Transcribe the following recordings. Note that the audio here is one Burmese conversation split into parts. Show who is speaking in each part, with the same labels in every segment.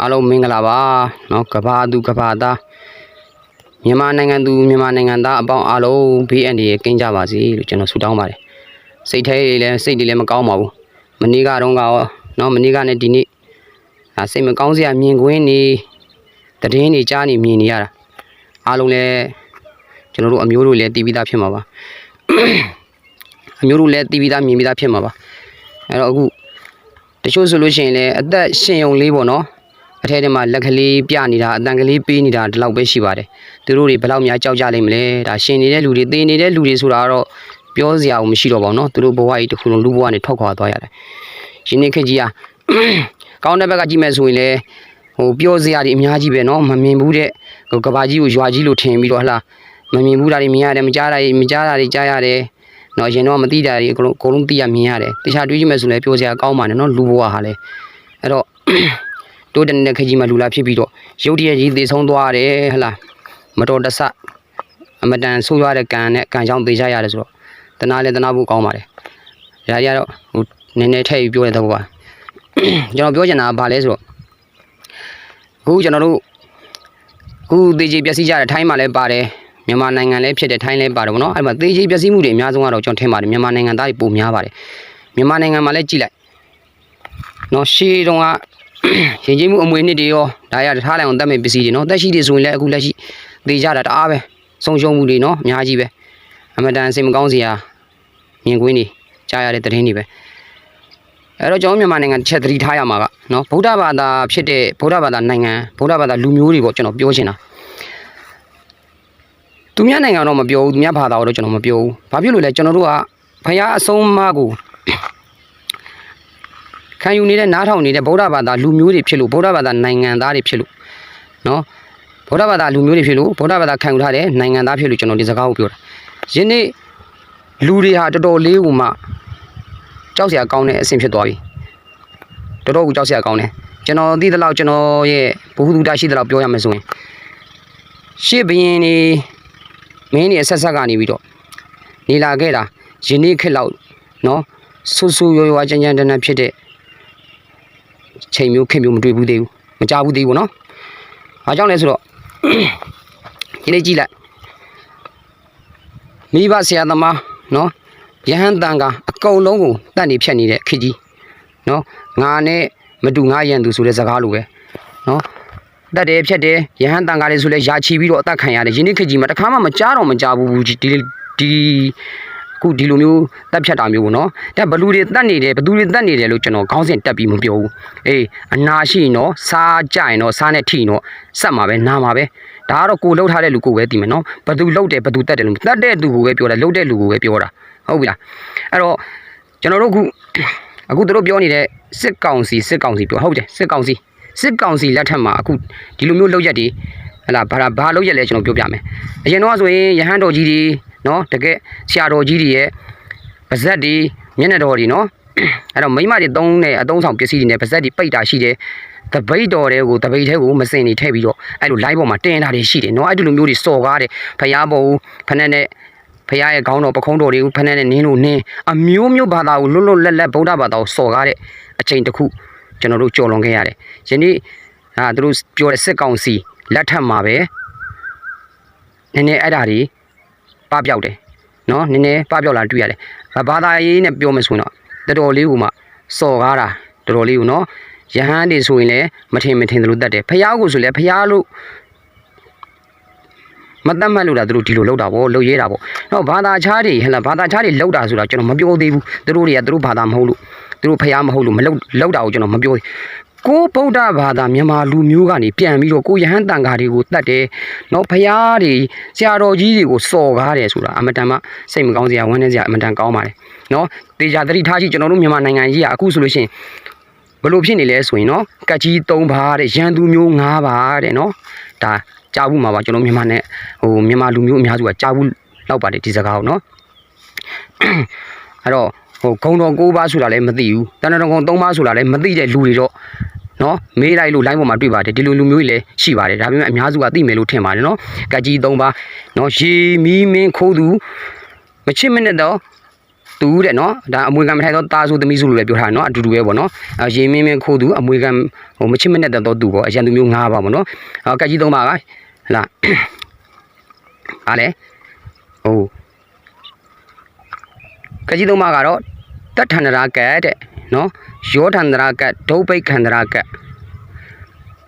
Speaker 1: အားလုံးမင်္ဂလာပါเนาะကဘာသူကဘာသားမြန်မာနိုင်ငံသူမြန်မာနိုင်ငံသားအပေါင်းအားလုံးဘေးအန္တရာယ်ကင်းကြပါစေလို့ကျွန်တော်ဆုတောင်းပါတယ်စိတ်ထဲတွေလည်းစိတ်တွေလည်းမကောင်းပါဘူးမနေ့ကတော့ကရောเนาะမနေ့ကနဲ့ဒီနေ့အာစိတ်မကောင်းစရာမြင်ကွင်းနေတည်င်းနေကြားနေမြင်နေရတာအားလုံးလည်းကျွန်တော်တို့အမျိုးတို့လည်းတည်ပြီးသားဖြစ်မှာပါ အမျိုးတို့လည်းတည်ပြီးသားမြင်ပြီးသားဖြစ်မှာပါအဲ့တော့အခု တချို့ဆိုလို့ရှိရင်လည်းအသက်ရှင်ယုံလေးပေါ့နော် အထဲထဲမှာလက်ကလေးပြနေတာအတန်ကလေးပေးနေတာဒီလောက်ပဲရှိပါတယ်သူတို့တွေဘယ်လောက်များကြောက်ကြလိမ့်မလဲဒါရှင်နေတဲ့လူတွေသေနေတဲ့လူတွေဆိုတာကတော့ပြောစရာမရှိတော့ပါဘူးနော်သူတို့ဘဝကြီးတစ်ခုလုံးလူဘဝနဲ့ထွက်ခွာသွားရတယ်ရှင်နေခက်ကြီးอ่ะ ကောင်းတဲ့ဘက်ကကြည့်မယ်ဆိုရင်လည်းဟိုပြောစရာတွေအများကြီးပဲเนาะမမြင်ဘူးတဲ့ဟိုကဘာကြီးကိုရွာကြီးလို့ထင်ပြီးတော့ဟလာမမြင်ဘူးတာတွေမြင်ရတယ်မကြားတာတွေမကြားတာတွေကြားရတယ်เนาะရင်တော့မသိတာတွေအကုန်လုံးအကုန်လုံးသိရမြင်ရတယ်တခြားတွေးကြည့်မယ်ဆိုလည်းပြောစရာကောင်းပါတယ်เนาะလူဘဝဟာလည်းအဲ့တော့ တိုးတနေတဲ့ခကြီးမှလူလာဖြစ်ပြီးတော့ရုတ်တရက်ကြီးသေဆုံးသွားတယ်ဟလာမတော်တဆအမတန်ဆိုးရွားတဲ့ကံနဲ့ကံကြောင့်သေကြရတယ်ဆိုတော့တနာလဲတနာဖို့ကောင်းပါတယ်ဒါကြတော့ဟိုနည်းနည်းထည့်ပြီးပြောတဲ့သဘောပါကျွန်တော်ပြောချင်တာကဘာလဲဆိုတော့အခုကျွန်တော်တို့အခုသေချေပျက်စီးကြတဲ့ထိုင်းမှာလည်းပါတယ်မြန်မာနိုင်ငံလည်းဖြစ်တဲ့ထိုင်းလည်းပါတယ်ဗောနော်အဲ့မှာသေချေပျက်စီးမှုတွေအများဆုံးကတော့ကျွန်တော်ထင်ပါတယ်မြန်မာနိုင်ငံသားတွေပုံများပါတယ်မြန်မာနိုင်ငံမှာလည်းကြည့်လိုက်နော်ရှေးတုန်းက ရင်ကျေးမှုအမွေနှစ်တွေရောဒါရထားလိုက်အောင်တတ်မဲ့ပစ္စည်းတွေနော်တက်ရှိတွေဆိုရင်လည်းအခုလက်ရှိသေကြတာတအားပဲဆုံးရှုံးမှုတွေနော်အများကြီးပဲအမတန်စိတ်မကောင်းစရာမြင်ကွင်းတွေကြားရတဲ့သတင်းတွေပဲအဲ့တော့ကျွန်တော်မြန်မာနိုင်ငံတစ်ချက်သတိထားရမှာကနော်ဗုဒ္ဓဘာသာဖြစ်တဲ့ဗုဒ္ဓဘာသာနိုင်ငံဗုဒ္ဓဘာသာလူမျိုးတွေပေါ့ကျွန်တော်ပြောချင်တာသူများနိုင်ငံတော့မပြောဘူးသူများဘာသာတော့ကျွန်တော်မပြောဘူးဘာဖြစ်လို့လဲကျွန်တော်တို့ကဘုရားအဆုံးအမကို ခံယူနေတဲ့နားထောင်နေတဲ့ဗုဒ္ဓဘာသာလူမျိုးတွေဖြစ်လို့ဗုဒ္ဓဘာသာနိုင်ငံသားတွေဖြစ်လို့နော်ဗုဒ္ဓဘာသာလူမျိုးတွေဖြစ်လို့ဗုဒ္ဓဘာသာခံယူထားတဲ့နိုင်ငံသားဖြစ်လို့ကျွန်တော်ဒီစကားကိုပြောတာယနေ့လူတွေဟာတော်တော်လေးကိုမှကြောက်စရာကောင်းတဲ့အဆင့်ဖြစ်သွားပြီတော်တော်ကိုကြောက်စရာကောင်းတယ်ကျွန်တော်သိသလောက်ကျွန်တော်ရဲ့ဘုဟုတုတရှိသလောက်ပြောရမယ်ဆိုရင်ရှေ့ဘရင်နေမင်းနေအဆက်ဆက်ကနေပြီးတော့နေလာခဲ့တာယနေ့ခေတ်လောက်နော်ဆူဆူရွရွကြမ်းကြမ်းတမ်းတမ်းဖြစ်တဲ့ ချိန်မျိုးခင်မျိုးမတွေ့ဘူးသေးဘူးမကြဘူးသေးဘူးနော်။အားကြောင့်လဲဆိုတော့ဒီနေ့ကြည့်လိုက်မိဘဆရာသမားနော်ယဟန်တန်ကအကုန်လုံးကိုတတ်နေဖြတ်နေတဲ့ခေကြီးနော်ငါနဲ့မတူငါရန်သူဆိုတဲ့စကားလိုပဲနော်တတ်တယ်ဖြတ်တယ်ယဟန်တန်ကလေးဆိုလဲယာချီပြီးတော့အသက်ခံရတယ်ယနေ့ခေကြီးမှာတစ်ခါမှမကြားတော့မကြားဘူးဒီဒီ အခုဒီလိုမျိုးတက်ဖြတ်တာမျိုးပေါ့နော်ဒါဘလူတွေတက်နေတယ်ဘသူတွေတက်နေတယ်လို့ကျွန်တော်ခေါင်းစဉ်တက်ပြီးမပြောဘူးအေးအနာရှိရင်တော့စားကြရင်တော့စားနဲ့ထိရင်တော့ဆက်မှာပဲနာမှာပဲဒါကတော့ကိုလှုပ်ထားတဲ့လူကိုပဲသိမယ်နော်ဘသူလှုပ်တယ်ဘသူတက်တယ်လို့တက်တဲ့လူကိုပဲပြောတာလှုပ်တဲ့လူကိုပဲပြောတာဟုတ်ပြီလားအဲ့တော့ကျွန်တော်တို့အခုအခုတို့ပြောနေတဲ့စစ်ကောင်စီစစ်ကောင်စီပြောဟုတ်တယ်စစ်ကောင်စီစစ်ကောင်စီလက်ထက်မှာအခုဒီလိုမျိုးလှုပ်ရက်တွေဟလာဘာဘာလှုပ်ရက်လဲကျွန်တော်ပြောပြမယ်အရင်တော့ဆိုရင်ရဟန်းတော်ကြီးတွေ နော်တကယ်ဆရာတော်ကြီးတွေရဲ့ပါဇက်တွေမျက်နှာတော်တွေနော်အဲ့တော့မိမတွေသုံးတဲ့အသုံးဆောင်ပစ္စည်းတွေနဲ့ပါဇက်တွေပိတ်တာရှိတယ်တပိတ်တော်တွေကိုတပိတ်ထဲကိုမစင်နေထည့်ပြီးတော့အဲ့လို live ပေါ်မှာတင်တာတွေရှိတယ်နော်အဲ့ဒီလိုမျိုးတွေစော်ကားတယ်ဖျားပေါ်ဖက်နဲ့နဲ့ဖျားရဲ့ခေါင်းတော်ပခုံးတော်တွေကိုဖက်နဲ့နဲ့နင်းလို့နင်းအမျိုးမျိုးဘာသာကိုလွတ်လွတ်လပ်လပ်ဗုဒ္ဓဘာသာကိုစော်ကားတဲ့အချိန်တစ်ခုကျွန်တော်တို့ကြော်လွန်ခဲ့ရတယ်ယနေ့ဟာသူတို့ပြောတဲ့စစ်ကောင်စီလက်ထက်မှာပဲနည်းနည်းအဲ့ဒါတွေ ပပျောက်တယ်နော်နည်းနည်းပပျောက်လာတွေ့ရတယ်ဘာသာရေးနဲ့ပြောမယ်ဆိုရင်တော့တော်တော်လေးကိုမှစော်ကားတာတော်တော်လေးကိုနော်ယဟန်တွေဆိုရင်လည်းမထင်မထင်သလိုတတ်တယ်ဖះကိုဆိုလည်းဖះလို့မတတ်မှတ်လို့လားသူတို့ဒီလိုလောက်တာဗောလောက်ရဲတာဗောတော့ဘာသာခြားတွေဟဲ့လားဘာသာခြားတွေလောက်တာဆိုတာကျွန်တော်မပြောသေးဘူးသူတို့တွေကသူတို့ဘာသာမဟုတ်လို့သူတို့ဖះမဟုတ်လို့မလောက်လောက်တာကိုကျွန်တော်မပြောသေး ကိုဗုဒ္ဓဘာသာမြန်မာလူမျိုးကနေပြန်ပြီးတော့ကိုယဟန်တန်ဃာတွေကိုတတ်တယ်။နော်ဖះတွေဆရာတော်ကြီးတွေကိုစော်ကားတယ်ဆိုတာအမတန်မှစိတ်မကောင်းစရာဝမ်းနည်းစရာအမတန်ကောင်းပါတယ်။နော်တေချာသတိထားကြည့်ကျွန်တော်တို့မြန်မာနိုင်ငံကြီးကအခုဆိုလို့ရှိရင်ဘလို့ဖြစ်နေလဲဆိုရင်နော်ကတ်ကြီး၃ပါးတဲ့ရန်သူမျိုး၅ပါးတဲ့နော်ဒါကြားဘူးမှာပါကျွန်တော်မြန်မာနဲ့ဟိုမြန်မာလူမျိုးအများစုကကြားဘူးလောက်ပါတယ်ဒီစကားကိုနော်အဲ့တော့ဟိုဂုံတော်၉ပါးဆိုတာလည်းမသိဘူးတဏ္ဍတော်ဂုံ၃ပါးဆိုတာလည်းမသိတဲ့လူတွေတော့ နော်မေးလိုက်လို့ line ပေါ်မှာတွေ့ပါတယ်ဒီလိုလူမျိုးတွေလည်းရှိပါတယ်ဒါပေမဲ့အများစုကသိမယ်လို့ထင်ပါတယ်နော်ကတ်ကြီး၃ပါးနော်ရေမီးမင်းခိုးသူမချစ်မနဲ့တော့သူတဲ့နော်ဒါအမွေခံမထိုက်တော့တာဆိုသမီးဆိုလို့လည်းပြောထားတယ်နော်အတူတူပဲပေါ့နော်အဲရေမင်းမင်းခိုးသူအမွေခံဟိုမချစ်မနဲ့တော့သူပေါ့အရန်သူမျိုး၅ပါပေါ့နော်အော်ကက်ကြီးသုံးပါကဟလာအားလေဟိုကက်ကြီးသုံးပါကတော့တတ်ထန္ဒရာကတ်တဲ့ နော်ယောထန္ဒရာကတ်ဒုတ်ပိတ်ခန္ဒရာကတ်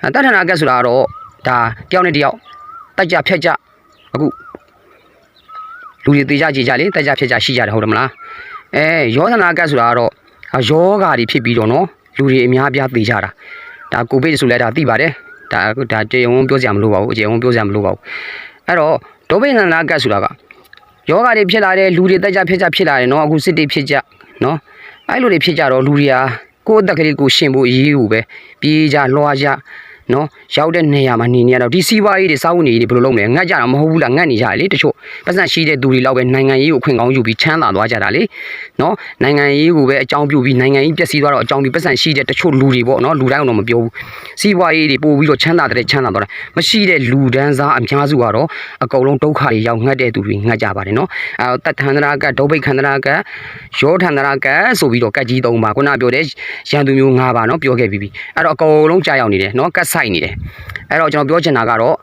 Speaker 1: အဲတတ်ထန္ဒရာကတ်ဆိုတာကတော့ဒါတယောက်နဲ့တယောက်တက်ကြဖြက်ကြအခုလူတွေတေးကြကြည်ကြလေတက်ကြဖြစ်ကြရှိကြတယ်ဟုတ်တယ်မလားအဲယောသနာကတ်ဆိုတာကတော့ယောဂါတွေဖြစ်ပြီးတော့နော်လူတွေအများအပြားတေးကြတာဒါကိုဗစ်ဆိုလဲဒါသိပါတယ်ဒါဒါကြေုံပြောစရာမလိုပါဘူးအကြေုံပြောစရာမလိုပါဘူးအဲ့တော့ဒုဗိနနာကတ်ဆိုတာကယောဂါတွေဖြစ်လာတယ်လူတွေတက်ကြဖြစ်ကြဖြစ်လာတယ်နော်အခုစစ်တွေဖြစ်ကြနော် အဲ့လိုတွေဖြစ်ကြတော့လူတွေဟာကိုယ့်အသက်ကလေးကိုရှင်ဖို့အရေးကိုပဲပြေးကြလွှားကြ နော်ရောက်တဲ့နေရာမှာနေနေရတော့ဒီစီးပွားရေးတွေစောင်းနေတွေဘယ်လိုလုပ်မလဲငတ်ကြတာမဟုတ်ဘူးလားငတ်နေကြတယ်လေတချို့ပတ်စံရှိတဲ့သူတွေလောက်ပဲနိုင်ငံရေးကိုခွင့်ကောင်းယူပြီးချမ်းသာသွားကြတာလေနော်နိုင်ငံရေးကိုပဲအကြောင်းပြုပြီးနိုင်ငံရေးပျက်စီးသွားတော့အကြောင်းပြုပတ်စံရှိတဲ့တချို့လူတွေပေါ့နော်လူတိုင်းတော့မပြောဘူးစီးပွားရေးတွေပို့ပြီးတော့ချမ်းသာတဲ့ချမ်းသာသွားတယ်မရှိတဲ့လူဒန်းစားအများစုကတော့အကုန်လုံးဒုက္ခတွေရောက်ငတ်တဲ့သူတွေငတ်ကြပါတယ်နော်အဲတတ်ထန္ဒရာကဒုဗိတ်ခန္ဒရာကယောထန္ဒရာကဆိုပြီးတော့ကတ်ကြီးသုံးပါခုနပြောတဲ့ရန်သူမျိုး၅ပါနော်ပြောခဲ့ပြီးပြီအဲ့တော့အကုန်လုံးကြာရောက်နေတယ်နော်ကတ်ဆိုင်နေတယ်အဲ့တော့ကျွန်တော်ပြောချင်တာကတော့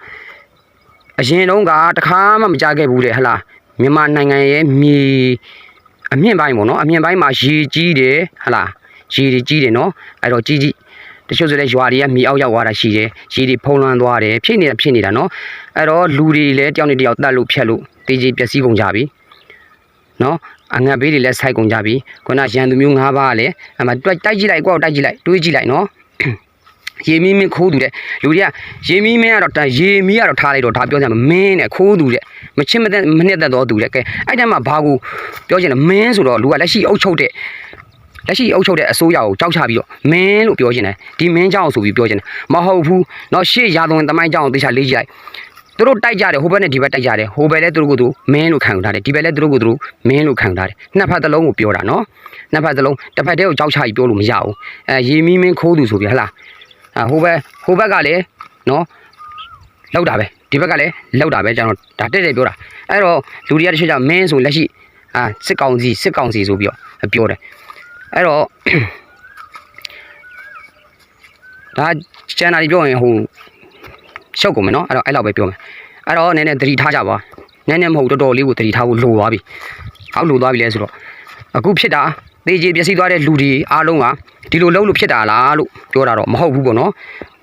Speaker 1: အရင်တုန်းကတခါမှမကြခဲ့ဘူးတဲ့ဟလားမြန်မာနိုင်ငံရဲ့မြေအမြင့်ပိုင်းပေါ့နော်အမြင့်ပိုင်းမှာရေကြီးတယ်ဟလားရေတွေကြီးတယ်နော်အဲ့တော့ကြီးကြီးတချို့ဆိုလည်းရွာတွေကမြေအောက်ရောက်သွားတာရှိတယ်ရေတွေဖုံးလွှမ်းသွားတယ်ဖြစ်နေတာဖြစ်နေတာနော်အဲ့တော့လူတွေလည်းတယောက်နဲ့တယောက်တတ်လို့ဖြတ်လို့တေးကြီးပျက်စီးကုန်ကြပြီနော်အငတ်ဘေးတွေလည်းဆိုက်ကုန်ကြပြီခုနရန်သူမျိုး၅ပါးကလည်းအမှတိုက်တိုက်ကြည့်လိုက်ကိုယ့်ကိုတိုက်ကြည့်လိုက်တွေးကြည့်လိုက်နော် ရေမီးမင်းခိုးသူတဲ့လူတွေကရေမီးမင်းကတော့ဒါရေမီးကတော့ထားလိုက်တော့ဒါပြောကြမှာမင်းနဲ့ခိုးသူတဲ့မချစ်မတဲ့မနှစ်သက်တော့သူတဲ့ကဲအဲ့တည်းမှာဘာကိုပြောချင်လဲမင်းဆိုတော့လူကလက်ရှိအုပ်ချုပ်တဲ့လက်ရှိအုပ်ချုပ်တဲ့အစိုးရကိုကြောက်ချပြီးတော့မင်းလို့ပြောချင်တယ်ဒီမင်းเจ้าဆိုပြီးပြောချင်တယ်မဟုတ်ဘူးเนาะရှေ့ရာသွင်းတမိုင်းเจ้าကိုသေချာလေးကြည့်လိုက်သူတို့တိုက်ကြတယ်ဟိုဘက်နဲ့ဒီဘက်တိုက်ကြတယ်ဟိုဘက်လည်းသူတို့ကသူမင်းလို့ခံယူထားတယ်ဒီဘက်လည်းသူတို့ကသူမင်းလို့ခံယူထားတယ်နှစ်ဖက်သလုံးကိုပြောတာเนาะနှစ်ဖက်သလုံးတစ်ဖက်တည်းကိုကြောက်ချပြီးပြောလို့မရဘူးအဲရေမီးမင်းခိုးသူဆိုပြီးဟဟလား အာဟိုဘက်ဟိုဘက်ကလည်းနော်လောက်တာပဲဒီဘက်ကလည်းလောက်တာပဲကျွန်တော်ဒါတက်တက်ပြောတာအဲ့တော့လူတွေကတချို့ကြောင့်မင်းဆိုလက်ရှိအာစစ်ကောင်စီစစ်ကောင်စီဆိုပြီးတော့ပြောတယ်အဲ့တော့ဒါကျန်တာတွေပြောရင်ဟိုရှုပ်ကုန်မယ်နော်အဲ့တော့အဲ့လောက်ပဲပြောမယ်အဲ့တော့နည်းနည်းသတိထားကြပါနည်းနည်းမဟုတ်တော်တော်လေးကိုသတိထားဖို့လိုသွားပြီဟောက်လိုသွားပြီလဲဆိုတော့အခုဖြစ်တာ သေကြီးပျက်စီးသွားတဲ့လူတွေအားလုံးကဒီလိုလုံးလို့ဖြစ်တာလားလို့ပြောတာတော့မဟုတ်ဘူးပေါ့နော်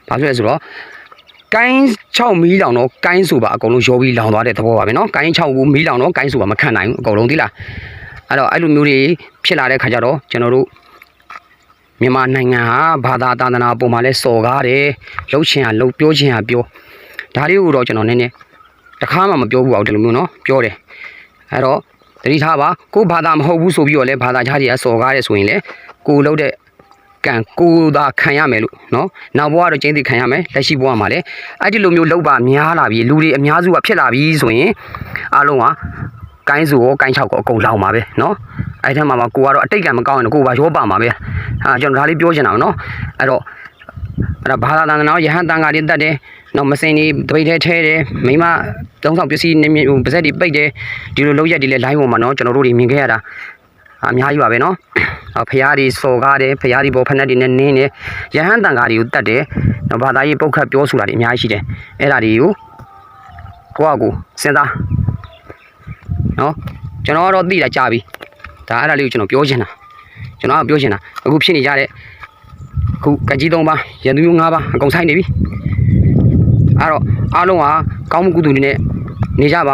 Speaker 1: ဘာဖြစ်လဲဆိုတော့ကိုင်း6မီးလောင်တော့ကိုင်းဆိုပါအကုန်လုံးရောပြီးလောင်သွားတဲ့သဘောပါပဲနော်ကိုင်း6ကိုမီးလောင်တော့ကိုင်းဆိုပါမခံနိုင်ဘူးအကုန်လုံးသိလားအဲ့တော့အဲ့လိုမျိုးတွေဖြစ်လာတဲ့ခါကျတော့ကျွန်တော်တို့မြန်မာနိုင်ငံဟာဘာသာသာသနာပုံမှာလဲစော်ကားတယ်လှုပ်ချင်ဟာလှုပ်ပြောချင်ဟာပြောဒါလေးကိုတော့ကျွန်တော်နည်းနည်းတခါမှမပြောဘူးအောင်ဒီလိုမျိုးနော်ပြောတယ်အဲ့တော့ တတိထားပါကိုဘာသာမဟုတ်ဘူးဆိုပြီးတော့လဲဘာသာခြားတွေကစော်ကားတယ်ဆိုရင်လေကိုလှုပ်တဲ့ကံကိုသာခံရမယ်လို့နော်နောက်ဘဝတော့ကျင်းသိခံရမယ်လက်ရှိဘဝမှာလည်းအဲ့ဒီလိုမျိုးလှုပ်ပါများလာပြီလူတွေအများစုကဖြစ်လာပြီဆိုရင်အားလုံးကကိုင်းစုရောကိုင်းချောက်ကောအကုန်လောင်ပါပဲနော်အဲ့ထက်မှာမှာကိုကတော့အတိတ်ကံမကောင်းရင်တော့ကိုကရောပါမှာပဲအာကျွန်တော်ဒါလေးပြောချင်တာပါနော်အဲ့တော့ အဲ့ဒါဘာသာတန်တော်ရဟန်းတန်ဃာတွေတတ်တယ်နော်မစင်တွေတပိတ်ထဲထဲတယ်မိမသုံးဆောင်ပစ္စည်းနေဟိုပါဇက်တွေပိတ်တယ်ဒီလိုလောက်ရက်တွေလဲ line ပေါ်မှာနော်ကျွန်တော်တို့တွေမြင်ခဲ့ရတာအများကြီးပါပဲနော်အော်ဖရားတွေစော်ကားတယ်ဖရားတွေပေါ်ဖက်နဲ့တွေနဲ့နင်းတယ်ရဟန်းတန်ဃာတွေကိုတတ်တယ်နော်ဘာသာရေးပုတ်ခတ်ပြောဆိုတာတွေအများကြီးရှိတယ်အဲ့ဒါတွေကိုကိုယ့်အကူစဉ်းစားနော်ကျွန်တော်ကတော့သိတာကြာပြီဒါအဲ့ဒါလေးကိုကျွန်တော်ပြောချင်တာကျွန်တော်ကပြောချင်တာအခုဖြစ်နေကြတဲ့အ ခုကကြီးသုံးပါရန်သူမျိုး၅ပါအကုန်ဆိုင်နေပြီအဲ့တော့အားလုံးကကောင်းမှုကုသိုလ်တွေနဲ့နေကြပါ